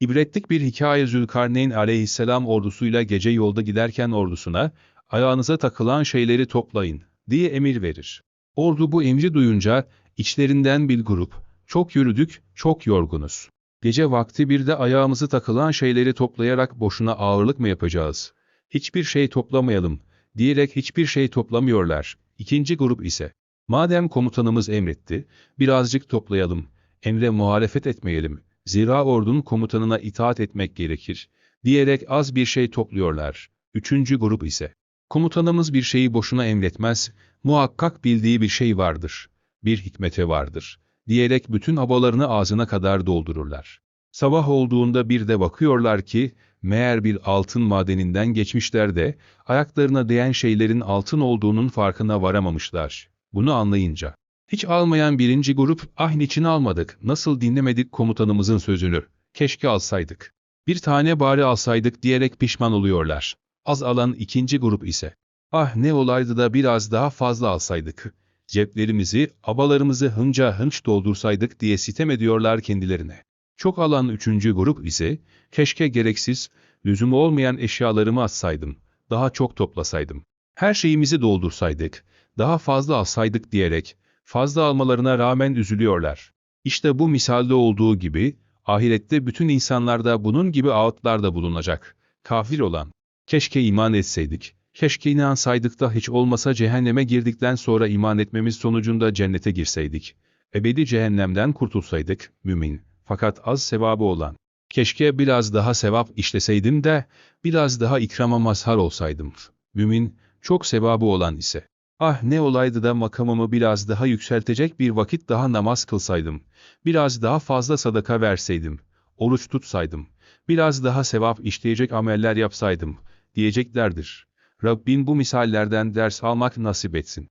İbretlik bir hikaye Zülkarneyn aleyhisselam ordusuyla gece yolda giderken ordusuna, ayağınıza takılan şeyleri toplayın, diye emir verir. Ordu bu emri duyunca, içlerinden bir grup, çok yürüdük, çok yorgunuz. Gece vakti bir de ayağımızı takılan şeyleri toplayarak boşuna ağırlık mı yapacağız? Hiçbir şey toplamayalım, diyerek hiçbir şey toplamıyorlar. İkinci grup ise, madem komutanımız emretti, birazcık toplayalım, emre muhalefet etmeyelim, zira ordunun komutanına itaat etmek gerekir, diyerek az bir şey topluyorlar. Üçüncü grup ise, komutanımız bir şeyi boşuna emretmez, muhakkak bildiği bir şey vardır, bir hikmete vardır, diyerek bütün abalarını ağzına kadar doldururlar. Sabah olduğunda bir de bakıyorlar ki, meğer bir altın madeninden geçmişler de, ayaklarına değen şeylerin altın olduğunun farkına varamamışlar. Bunu anlayınca, hiç almayan birinci grup, ah niçin almadık, nasıl dinlemedik komutanımızın sözünü, keşke alsaydık. Bir tane bari alsaydık diyerek pişman oluyorlar. Az alan ikinci grup ise, ah ne olaydı da biraz daha fazla alsaydık. Ceplerimizi, abalarımızı hınca hınç doldursaydık diye sitem ediyorlar kendilerine. Çok alan üçüncü grup ise, keşke gereksiz, lüzumu olmayan eşyalarımı atsaydım, daha çok toplasaydım. Her şeyimizi doldursaydık, daha fazla alsaydık diyerek, fazla almalarına rağmen üzülüyorlar. İşte bu misalde olduğu gibi, ahirette bütün insanlarda bunun gibi ağıtlarda bulunacak. Kafir olan, keşke iman etseydik, keşke inansaydık da hiç olmasa cehenneme girdikten sonra iman etmemiz sonucunda cennete girseydik. Ebedi cehennemden kurtulsaydık, mümin, fakat az sevabı olan. Keşke biraz daha sevap işleseydim de, biraz daha ikrama mazhar olsaydım. Mümin, çok sevabı olan ise. Ah ne olaydı da makamımı biraz daha yükseltecek bir vakit daha namaz kılsaydım, biraz daha fazla sadaka verseydim, oruç tutsaydım, biraz daha sevap işleyecek ameller yapsaydım, diyeceklerdir. Rabbim bu misallerden ders almak nasip etsin.